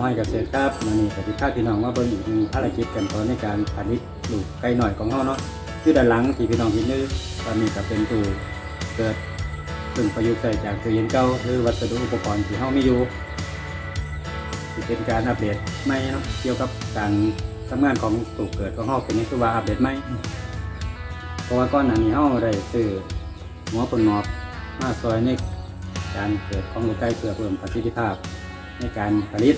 ห้อยเกษตรครับมานี่ปฏิภาณพี่น้องว่าเบิ่งอีกหนึ่งภารกิจกันตอนในการผลิตลูกไก่หน่อยของเฮาเนาะคือด้านหลังที่พี่น้องเห็นนี่ตอนนี้ก็เป็นตู้เกิดซึ่งประยุกต์ใส่จากตู้เย็นเก่าหรือวัสดุอุปกรณ์ที่เฮามีอยู่ที่เป็นการอัปเดตใหม่เนาะเกี่ยวกับการทำงานของตู้เกิดของเฮาเป็นนี่คือว่าอัปเดตใหม่เพราะว่าก่อนหน้านี้เฮาได้ซื้อหัวปนหมอบมาซอยในการเกิดของลูกไก่เพื่อเพิ่มประสิทธิภาพในการผลิต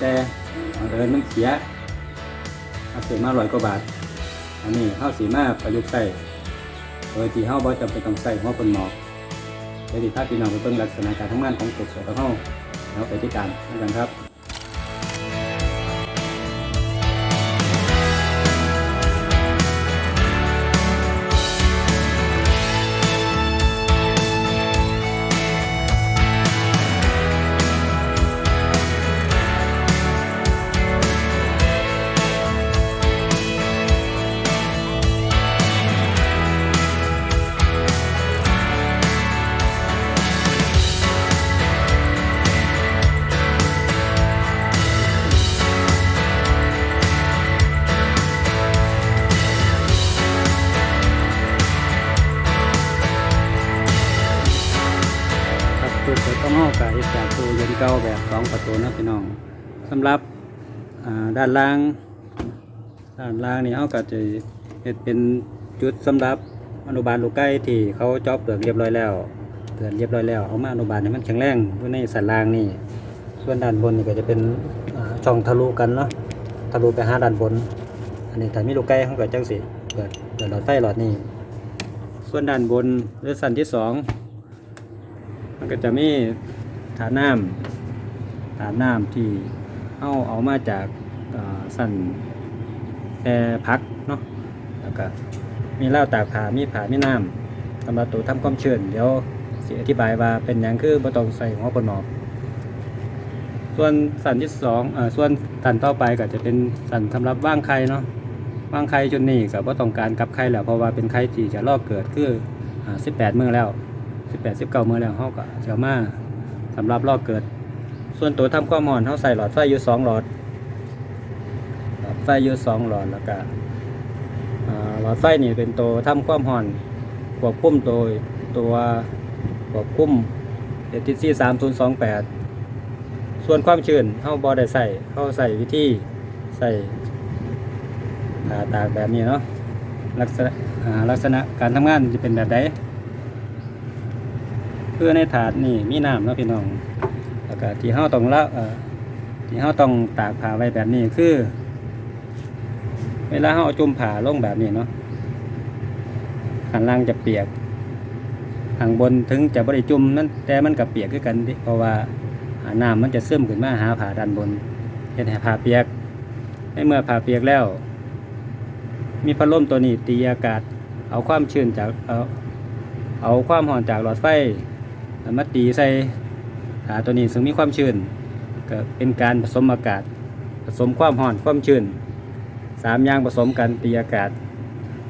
แต่บังเอิญมันเสียเอาเสียมาร้อยกว่าบาท อันนี้ข้าวสีมาประยุกต์ใส่โดยที่ข้าวบอจำเป็นต้องใส่หัวคนหมอกเดี๋ยวที่ถ้าพี่น้องไปเบิ่งลักษณะการทำงานของกบเสือเข้าแล้วไปที่การนะครับ เปิดต้องห้องกับเอกจากตู้เย็นเก่าแบบสองประตูนะพี่น้องสำหรับด้านล่างด้านล่างนี่เขาก็จะเฮ็ดเป็นจุดสำหรับอนุบาลลูกไก่ที่เขาเจอบเปลือกเรียบร้อยแล้วเปลือกเรียบร้อยแล้วเอามาอนุบาลให้มันแข็งแรงไว้ในสันล่างนี่ส่วนด้านบนนี่ก็จะเป็นช่องทะลุกันเนาะทะลุไปหาด้านบน อันนี้ถ้ามีลูกไก่เขาก็จังสิเปิดเปิดหลอดไฟหลอดนี้ส่วนด้านบนหรือสันที่สองมันก็จะมี ฐานน้ำฐานน้ำที่เอาเอามาจากสั่นแอร์พักเนาะแล้วก็มีเหล้าตากผามีผามีน้ำสำหรับตัวทำความเชื้นเดี๋ยวสิอธิบายว่าเป็นอย่างคือบ่ต้องใส่หัวปนหมอกส่วนสันที่สองเอ่อส่วนสันต่อไปก็จะเป็นสันสำหรับว่างไข่เนาะว่างไข่จุดนี้ก็บ่ต้องการกลับไข่แล้วเพราะว่าเป็นไข่ที่จะลอกเกิดคืออ่า18 มื้อแล้วสิบแปดสิบเก้าเมื่อแล้วเขาก็จะมา สำหรับรอบเกิด ส่วนตัวทำความร้อนเขาใส่หลอดไฟอยู่สองหลอด หลอดไฟอยู่สองหลอดแล้วก็หลอดไฟนี่เป็นตัวทำความร้อนควบคุมตัวตัวควบคุมเอทีซีสามศูนย์สองแปดส่วนความชื้นเข้าบอได้ใส่เข้าใส่วิธีใส่อ่าตากแบบนี้เนาะลักษณะลักษณะการทำงานจะเป็นแบบใด คือในถาดนี่มีน้ำนะพี่น้องแล้วก็ที่เฮาต้องละเอ่อที่เฮาต้องตากผ้าไว้แบบนี้คือ เวลาเฮาเอาจุ่มผ้าลงแบบนี้เนาะข้างล่างจะเปียกข้างบนถึงจะบ่ได้จุ่มนั่นแต่มันก็เปียกคือกันเพราะว่าหาน้ำมันจะซึมขึ้นมาหาผ้าด้านบนเฮ็ดให้ผ้าเปียกในเมื่อผ้าเปียกแล้ว มีพัดลมตัวนี้ตีอากาศ เอาความชื้นจากเอาเอาความร้อนจากหลอดไฟ มาตีใส่ขาตัวนี้ซึ่งมีความชื้นก็เป็นการผสมอากาศ ผสมความร้อนความชื้นสามอย่างผสมกันตีอากาศ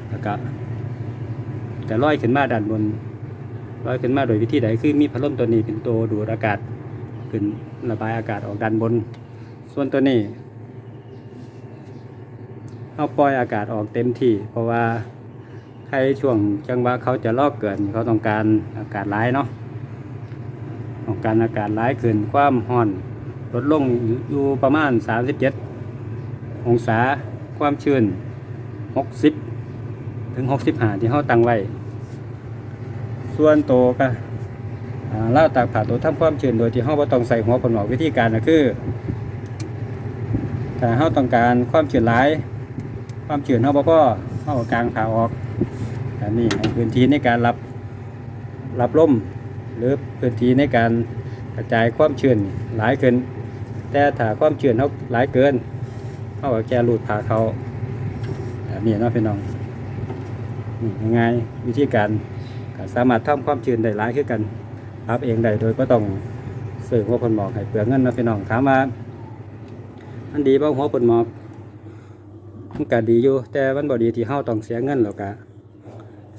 แล้วก็จะลอยขึ้นมาด้านบนลอยขึ้นมาโดยวิธีใดคือมีพัดลมตัวนี้เป็นตัวดูดอากาศขึ้นระบายอากาศออกด้านบน ส่วนตัวนี้เอาปล่อยอากาศออกเต็มที่ เพราะว่าใครช่วงจังหวะเขาจะลอกเกิดเขาต้องการอากาศร้ายเนาะ ของการอากาศร้ายขึ้นความร้อน ลดลงอยู่ประมาณ 37 องศาความชื้น 60 ถึง 65 ที่เขาตั้งไว้ ส่วนโตวก็อ่าล่าตากผ่าตัวทำความชื้นโดยที่เขาบ่ต้องใส่หัวผลหมอกวิธีการก็คือถ้าเขาต้องการความชื้นหลาย ความชื้นเขาบ่พอเขาก็กางผ่าออกแบบนี้ให้พื้นที่ในการรับรับลม หรือพื้นที่ในการกระจายความชื้นหลายขึ้น แต่ถ้าความชื้นเขาหลายเกินเขาก็แค่รูดผ่าเขาแบบนี้เนาะพี่น้องนี่ง่ายๆวิธีการก็สามารถทำความชื้นได้หลายขึ้นกันรับเองได้โดยก็ต้องซื้อหัวผลหมอกให้เปลืองเงินนะพี่น้องถามว่ามันดีป่หัวผลหมอกมันก็ดีอยู่ แต่มันบ่ดีที่เฮาต้องเสียเงินแล้วก็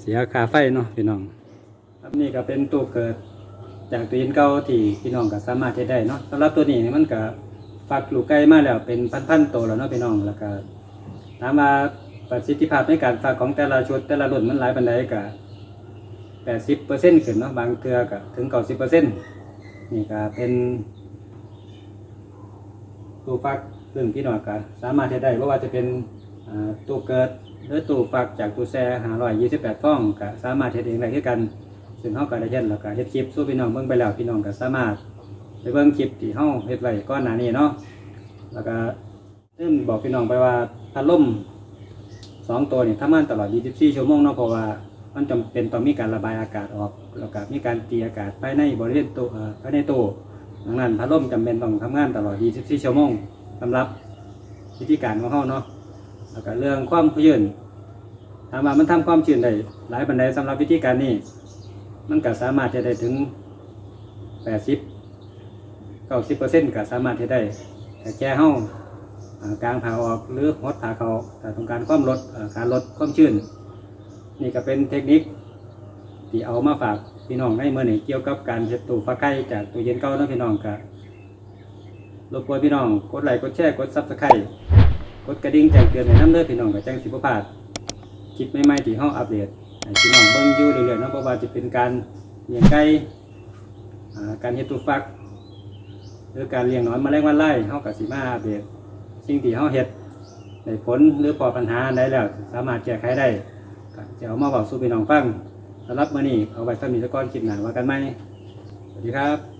เสียค่าไฟเนาะพี่น้อง นี่ก็เป็นตู้เกิด จากตู้เย็นเก่าที่พี่น้องก็สามารถใช้ได้เนาะสำหรับตัวนี้มันก็ฟักลูกไก่มาแล้วเป็นพันๆตัวแล้วเนาะพี่น้องแล้วก็ถามว่าประสิทธิภาพในการฟักของแต่ละชุดแต่ละรุ่นมันหลายปานใดก็80%ขึ้นเนาะบางเทือก็ถึง90%นี่ก็เป็นตู้ฟักซึ่งพี่น้องก็สามารถเฮ็ดได้บ่ว่าจะเป็นตู้เกิดหรือตู้ฟักจากตู้แช่528ฟองก็สามารถเฮ็ดเองได้คือกัน ซึ่งเฮาก็ได้เฮ็ดแล้วก็เฮ็ดคลิปสู่พี่น้องเบิ่งไปแล้วพี่น้องก็สามารถไปเบิ่งคลิปที่เฮาเฮ็ดไว้ก่อนหน้านี้เนาะแล้วก็ลืมบอกพี่น้องไปว่าพัดลมสองตัวนี่ทำงานตลอด 24 ชั่วโมงเนาะเพราะว่ามันจำเป็นต้องมีการระบายอากาศออกแล้วก็มีการตีอากาศภายในบริเวณตู้เอ่อภายในตู้ดังนั้นพัดลมจำเป็นต้องทำงานตลอด 24 ชั่วโมงสำหรับวิธีการของเฮาเนาะแล้วก็เรื่องความชื้นถามว่ามันทำความชื้นได้หลายปานใดสำหรับวิธีการนี้ มันก็สามารถจะได้ถึง80 90%ก็สามารถที่ได้แต่แค่เฮาอ่ากลางผ่าออกหรือหดผ่าเขาถ้าต้องการความลดการลดความชื้น นี่ก็เป็นเทคนิคที่เอามาฝากพี่น้องให้เมื่อนี้เกี่ยวกับการเฮ็ดตู้ฟักไก่จากตู้เย็นเก่าเนาะพี่น้องก็รบกวนพี่น้องกดไลค์กดแชร์กด Subscribe กดกระดิ่งแจ้งเตือนให้น้ำเด้อดพี่น้องก็แจ้งสิบพลาดคลิปใหม่ๆที่เฮาอัปเดต พี่น้องเบิ้งอยู่เรื่อยๆเนาะบ่ว่าจะเป็นการเลี้ยงไก่การเฮ็ดตัวฟัก หรือการเลี้ยงหนอนแมลงวันไล่เฮากับสีมาเบียดสิ่งที่เฮาเฮ็ดในผลหรือปอปัญหาได้แล้ว สามารถแก้ไขได้จะเอามาบอกสู่พี่น้องฟังสำหรับมื้อนี้เอาไว้สำหรับนิทรกรคลิปหน้าว่ากันไหมสวัสดีครับ